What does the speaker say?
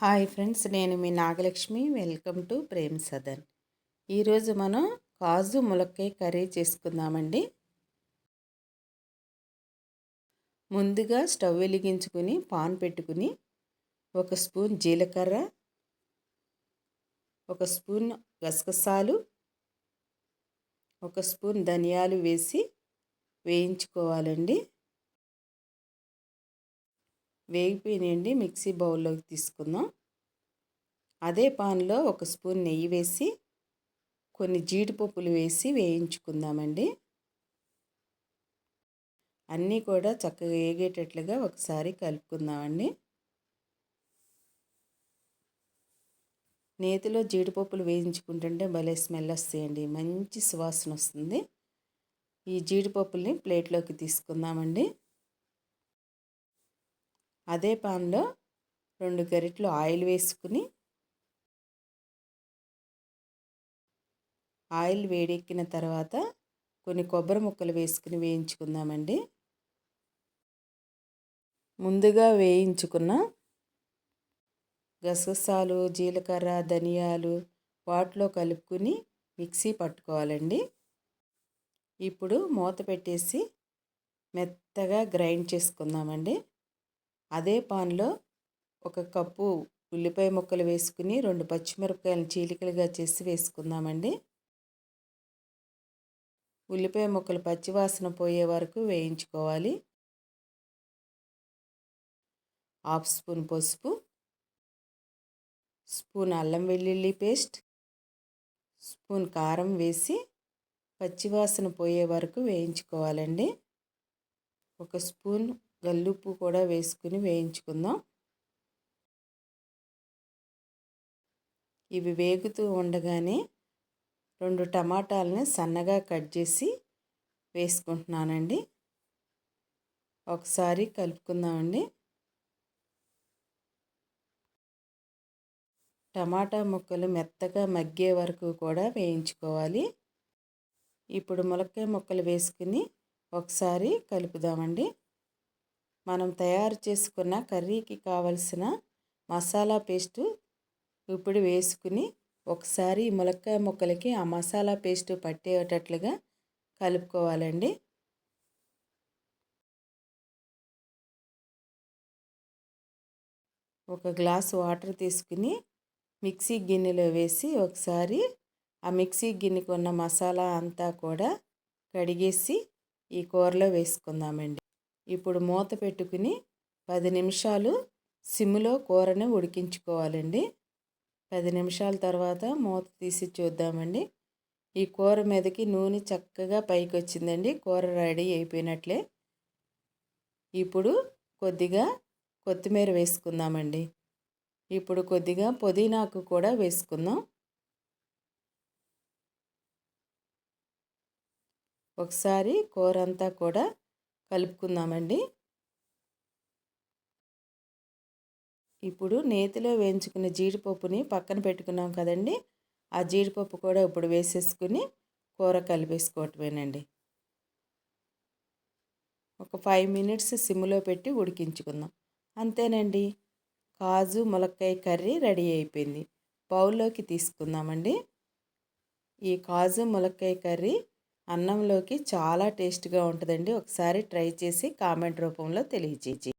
Hi friends నేను మీ Nagalakshmi. Welcome to Prem Sadan. ఈరోజు మనం కాజు ములక్కాయ కర్రీ చేసుకుందామండి. ముందుగా స్టవ్ వెలిగించుకుని పాన్ పెట్టుకుని ఒక స్పూన్ జీలకర్ర ఒక స్పూన్ గసగసాలు ఒక స్పూన్ ధనియాలు వేసి వేయించుకోవాలండి. వేగిపోయినాయండి. మిక్సీ బౌల్లోకి తీసుకుందాం. అదే పాన్లో ఒక స్పూన్ నెయ్యి వేసి కొన్ని జీడిపప్పులు వేసి వేయించుకుందామండి. అన్నీ కూడా చక్కగా వేగేటట్లుగా ఒకసారి కలుపుకుందామండి. నేతిలో జీడిపప్పులు వేయించుకుంటుంటే భలే స్మెల్ వస్తాయండి. మంచి సువాసన వస్తుంది. ఈ జీడిపప్పుల్ని ప్లేట్లోకి తీసుకుందామండి. అదే పాన్లో రెండు గరిటలు ఆయిల్ వేసుకుని ఆయిల్ వేడెక్కిన తర్వాత కొన్ని కొబ్బరి ముక్కలు వేసుకుని వేయించుకుందామండి. ముందుగా వేయించుకున్న గసగసాలు జీలకర్ర ధనియాలు వాటిలో కలుపుకుని మిక్సీ పట్టుకోవాలండి. ఇప్పుడు మూత పెట్టేసి మెత్తగా గ్రైండ్ చేసుకుందామండి. అదే పాన్లో ఒక కప్పు ఉల్లిపాయ ముక్కలు వేసుకుని రెండు పచ్చిమిరపకాయలను చీలికలుగా చేసి వేసుకుందామండి. ఉల్లిపాయ ముక్కలు పచ్చివాసన పోయే వరకు వేయించుకోవాలి. హాఫ్ స్పూన్ పసుపు స్పూన్ అల్లం వెల్లుల్లి పేస్ట్ స్పూన్ కారం వేసి పచ్చివాసన పోయే వరకు వేయించుకోవాలండి. ఒక స్పూన్ గల్లుప్పు కూడా వేసుకుని వేయించుకుందాం. ఇవి వేగుతూ ఉండగానే రెండు టమాటాలని సన్నగా కట్ చేసి వేసుకుంటున్నానండి. ఒకసారి కలుపుకుందామండి. టమాటా ముక్కలు మెత్తగా మగ్గే వరకు కూడా వేయించుకోవాలి. ఇప్పుడు ములక్కాయ ముక్కలు వేసుకుని ఒకసారి కలుపుదామండి. మనం తయారు చేసుకున్న కర్రీకి కావలసిన మసాలా పేస్టు ఇప్పుడు వేసుకుని ఒకసారి ములక్కాయ ముక్కలకి ఆ మసాలా పేస్టు పట్టేటట్లుగా కలుపుకోవాలండి. ఒక గ్లాస్ వాటర్ తీసుకుని మిక్సీ గిన్నెలో వేసి ఒకసారి ఆ మిక్సీ గిన్నెకు ఉన్న మసాలా అంతా కూడా కడిగేసి ఈ కూరలో వేసుకుందామండి. ఇప్పుడు మూత పెట్టుకుని పది నిమిషాలు సిమ్లో కూరని ఉడికించుకోవాలండి. పది నిమిషాల తర్వాత మూత తీసి చూద్దామండి. ఈ కూర మీదకి నూనె చక్కగా పైకి వచ్చిందండి కూర రెడీ అయిపోయినట్లే. ఇప్పుడు కొద్దిగా కొత్తిమీర వేసుకుందామండి. ఇప్పుడు కొద్దిగా పుదీనాకు కూడా వేసుకుందాం. ఒకసారి కూర అంతా కూడా కలుపుకుందామండి. ఇప్పుడు నేతిలో వేయించుకున్న జీడిపప్పుని పక్కన పెట్టుకున్నాం కదండి. ఆ జీడిపప్పు కూడా ఇప్పుడు వేసేసుకుని కూర కలిపేసుకోవటమేనండి. ఒక ఫైవ్ మినిట్స్ సిమ్లో పెట్టి ఉడికించుకుందాం. అంతేనండి. కాజు ములక్కాయ కర్రీ రెడీ అయిపోయింది. బౌల్లోకి తీసుకుందామండి. ఈ కాజు ములక్కాయ కర్రీ అన్నంలోకి చాలా టేస్ట్గా ఉంటుందండి. ఒకసారి ట్రై చేసి కామెంట్ రూపంలో తెలియచేసి